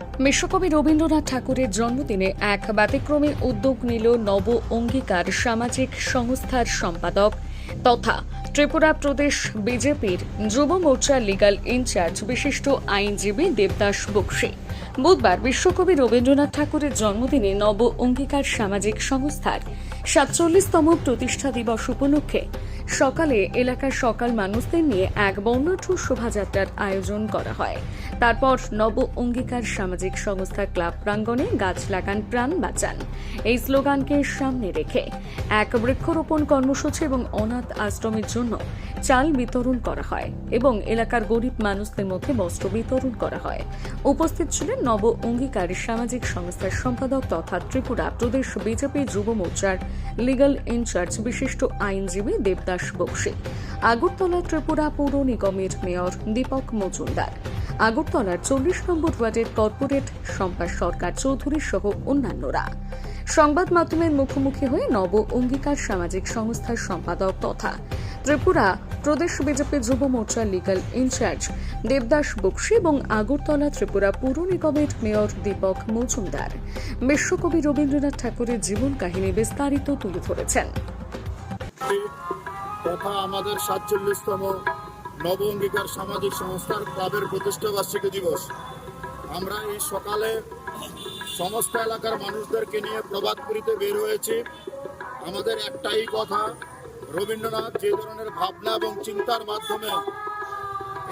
বিশ্বকবি রবীন্দ্রনাথ ঠাকুরের জন্মদিনে এক ব্যতিক্রমী উদ্যোগ নিল নব অঙ্গীকার সামাজিক সংস্থার সম্পাদক তথা ত্রিপুরা প্রদেশ বিজেপির যুব মোর্চার লিগাল ইনচার্জ বিশিষ্ট আইনজীবী দেবদাস বক্সি। বুধবার বিশ্বকবি রবীন্দ্রনাথ ঠাকুরের জন্মদিনে নব অঙ্গীকার সামাজিক সংস্থার সাতচল্লিশতম প্রতিষ্ঠা দিবস উপলক্ষে সকালে এলাকার সকাল মানুষদের নিয়ে এক বর্ণাঢ্য শোভাযাত্রার আয়োজন করা হয়। তারপর নব অঙ্গীকার সামাজিক সংস্থা ক্লাব প্রাঙ্গণে গাছ লাগান, প্রাণ বাঁচান। এই স্লোগানকে সামনে রেখে এক বৃক্ষরোপণ কর্মসূচি এবং অনাথ আশ্রমের জন্য চাল বিতরণ করা হয় এবং এলাকার গরিব মানুষদের মধ্যে বস্ত্র বিতরণ করা হয়। উপস্থিত ছিলেন নব অঙ্গীকার সামাজিক সংস্থার সম্পাদক তথা ত্রিপুরা প্রদেশ বিজেপি যুব মোর্চার লিগাল ইনচার্জ বিশিষ্ট আইনজীবী দেবদাস বক্সি। আগরতলা ত্রিপুরা পৌর নিগমের মেয়র দীপক মজুমদার। আগরতলার চল্লিশ নম্বর ওয়ার্ডের কর্পোরেট শম্পা সরকার চৌধুরী সহ অন্যান্যরা। সংবাদ মাধ্যমের মুখোমুখি হয়ে নব অঙ্গীকার সামাজিক সংস্থার সম্পাদক তথা ত্রিপুরা প্রদেশ বিজেপি যুব মোর্চার লিগাল ইনচার্জ দেবদাস বক্সি এবং আগরতলা ত্রিপুরা পৌর নিগমের মেয়র দীপক মজুমদার। বিশ্বকবি রবীন্দ্রনাথ ঠাকুরের জীবন কাহিনী বিস্তারিত তুলে ধরেছেন। তথা আমাদের সাতচল্লিশতম নব অঙ্গীকার সামাজিক সংস্থার ক্লাবের প্রতিষ্ঠা বার্ষিকী দিবস। আমরা এই সকালে সমস্ত এলাকার মানুষদেরকে নিয়ে প্রভাতপুরীতে বের হয়েছি। আমাদের একটাই কথা, রবীন্দ্রনাথ যে ধরনের ভাবনা এবং চিন্তার মাধ্যমে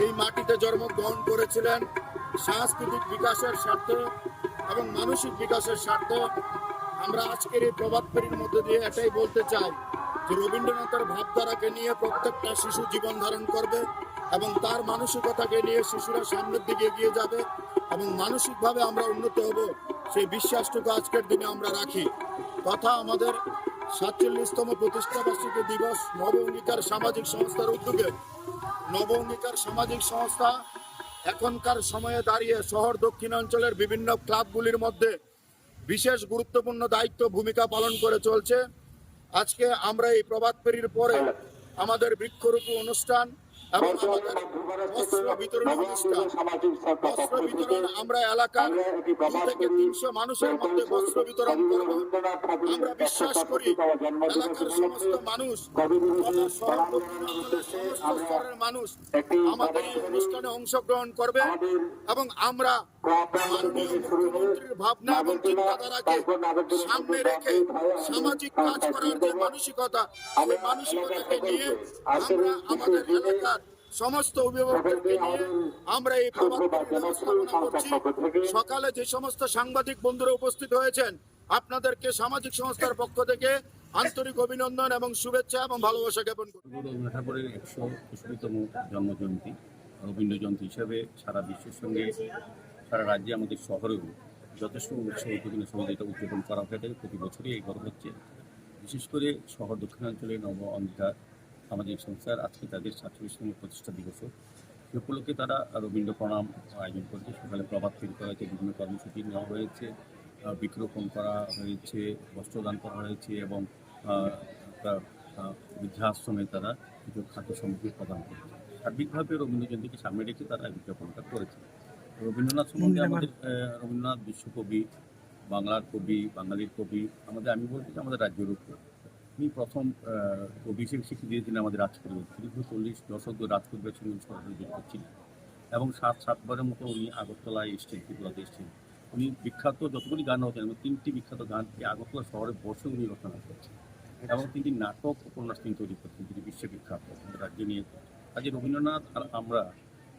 এই মাটিতে জন্মগ্রহণ করেছিলেন, সাংস্কৃতিক বিকাশের স্বার্থে এবং মানসিক বিকাশের স্বার্থে আমরা আজকের এই ফেরির মধ্যে দিয়ে এটাই বলতে চাই। রবীন্দ্রনাথের ভাবধারাকে নিয়ে প্রত্যেকটা শিশু জীবন ধারণ করবে এবং তার মানসিকতাকে নিয়ে শিশুরা সামনের দিকে এগিয়ে যাবে এবং মানসিকভাবে আমরা উন্নত হব, সেই বিশ্বাসটুকু আজকের দিনে আমরা রাখি। তথা আমাদের সাতচল্লিশতম প্রতিষ্ঠাবার্ষিকী দিবস নব অঙ্গীকার সামাজিক সংস্থার উদ্যোগে। নব অঙ্গীকার সামাজিক সংস্থা এখনকার সময়ে দাঁড়িয়ে শহর দক্ষিণাঞ্চলের বিভিন্ন ক্লাবগুলির মধ্যে বিশেষ গুরুত্বপূর্ণ দায়িত্ব, ভূমিকা পালন করে চলছে। আজকে আমরা এই প্রভাত ফেরির পরে আমাদের বৃক্ষরূপী অনুষ্ঠান এবং আমাদের বস্ত্র বিতরণ অনুষ্ঠান বস্ত্র বিতরণ আমরা এলাকার দু থেকে তিনশো মানুষের মধ্যে বস্ত্র বিতরণ করব আমরা বিশ্বাস করি এলাকার সমস্ত মানুষ তথা শহর দক্ষিণাঞ্চলের সমস্ত স্তরের মানুষ আমাদের এই অনুষ্ঠানে অংশগ্রহণ করবে এবং আমরা মাননীয় মুখ্যমন্ত্রীর ভাবনা এবং চিন্তাধারাকে সামনে রেখে সামাজিক কাজ করার যে মানসিকতা সেই মানসিকতাকে নিয়ে আমরা আমাদের এলাকার সমস্ত অভিভাবকদেরকে নিয়ে আমরা এই ব্যবস্থাপনা করছি। সকালে যে সমস্ত সাংবাদিক বন্ধুরা উপস্থিত হয়েছেন আপনাদেরকে সামাজিক সংস্থার পক্ষ থেকে আন্তরিক অভিনন্দন এবং শুভেচ্ছা এবং ভালোবাসা জ্ঞাপন করি ঠাকুরের একশো জন্মজয়ন্তী রবীন্দ্র জয়ন্তী হিসাবে সারা বিশ্বের সঙ্গে সারা রাজ্যে আমাদের শহরেও যথেষ্ট উৎসব উদ্যোগের সঙ্গে এটা উদযাপন করা হয়ে থাকে। প্রতি বছরই এই গর্ব হচ্ছে। বিশেষ করে শহর দক্ষিণাঞ্চলের নব অঙ্গীকার সামাজিক সংস্থার আজকে তাদের সাতচল্লিশতম প্রতিষ্ঠা দিবস। সে উপলক্ষে তারা রবীন্দ্র প্রণাম আয়োজন করেছে। সকালে প্রভাত ফেরি করা হয়েছে বিভিন্ন কর্মসূচি নেওয়া হয়েছে বৃক্ষরোপণ করা হয়েছে বস্ত্রদান করা হয়েছে এবং বৃদ্ধাশ্রমে তারা কিছু খাদ্য সামগ্রী প্রদান করেছে। সার্বিকভাবে রবীন্দ্র জয়ন্তীকে সামনে রেখে তারা বিজ্ঞাপনটা করেছে। রবীন্দ্রনাথ সম্বন্ধে আমাদের রবীন্দ্রনাথ বিশ্বকবি বাংলার কবি বাঙালির কবি আমাদের আমি বলতে চাই আমাদের রাজ্যের উপর। তিনি প্রথম হিসেবে স্বীকৃতি দিয়েছিলেন আমাদের রাজ পরিবার দীর্ঘ চল্লিশ দশক ধরে রাজ পরিবারের সঙ্গে সরাসরি যুক্ত ছিলেন। এবং সাত সাতবারের মতো উনি আগরতলায় এসছেন ত্রিপুরাতে এসছেন। উনি বিখ্যাত যতগুলি গান হতেন এবং তিনটি বিখ্যাত গান এই আগরতলা শহরে বসে উনি রচনা করেছেন। এবং তিনি নাটক উপন্যাস তিনি তৈরি করতেন তিনি বিশ্ববিখ্যাত আমাদের রাজ্যে নিয়ে। কাজে রবীন্দ্রনাথ আর আমরা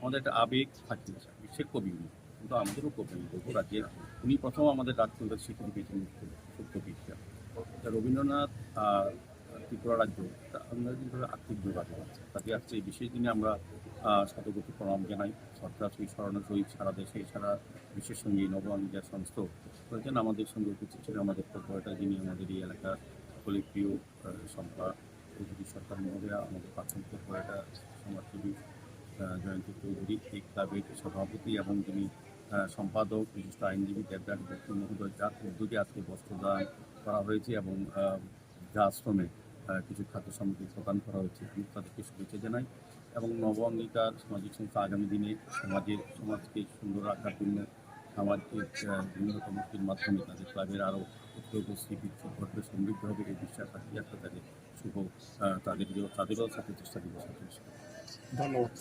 আমাদের একটা আবেগ থাকি বিশ্বের কবি উনি। কিন্তু আমাদেরও কবি রাজ্যের। উনি প্রথম আমাদের রাজপরিবার স্বীকৃতি পেয়েছেন কবি হিসাবে তা রবীন্দ্রনাথ ত্রিপুরা রাজ্য আমরা কিন্তু আর্থিক আছে। তাতে আজকে এই বিশেষ দিনে আমরা শতগতি প্রণাম জানাই। সরকার সেই সহিত সারা দেশে সারা বিশ্বের সঙ্গে নবাঙ্গিকার সংস্থ করেছেন আমাদের সঙ্গে উপস্থিত ছিলেন আমাদের কর্পোরেটার যিনি আমাদের এই এলাকার সকলে প্রিয় আহ, সম্পা চৌধুরী সরকার মহোদয়া আমাদের প্রাথমিক কর্পোরেটার সমাজসেবী জয়ন্তী চৌধুরী এই ক্লাবের সভাপতি এবং যিনি সম্পাদক, বিশিষ্ট আইনজীবী দেবদাস বক্তি মহোদয় যার উদ্যোগে আজকে বস্ত্রদান করা হয়েছে এবং যা আশ্রমে কিছু খাদ্য সামগ্রী প্রদান করা হয়েছে। আমি তাদেরকে শুভেচ্ছা জানাই এবং নব অঙ্গীকার সামাজিক সংস্থা আগামী দিনে সমাজের সমাজকে সুন্দর রাখার জন্য, সামাজিক বিভিন্ন কর্মসূচির মাধ্যমে তাদের ক্লাবের আরও উদ্যোগশ্রী বিক্ষোভ ঘটবে সমৃদ্ধ হবে এই বিশ্বাস রাখি একটা তাদের শুভ তাদের তাদেরও প্রতিষ্ঠা দিবস। আছে ধন্যবাদ।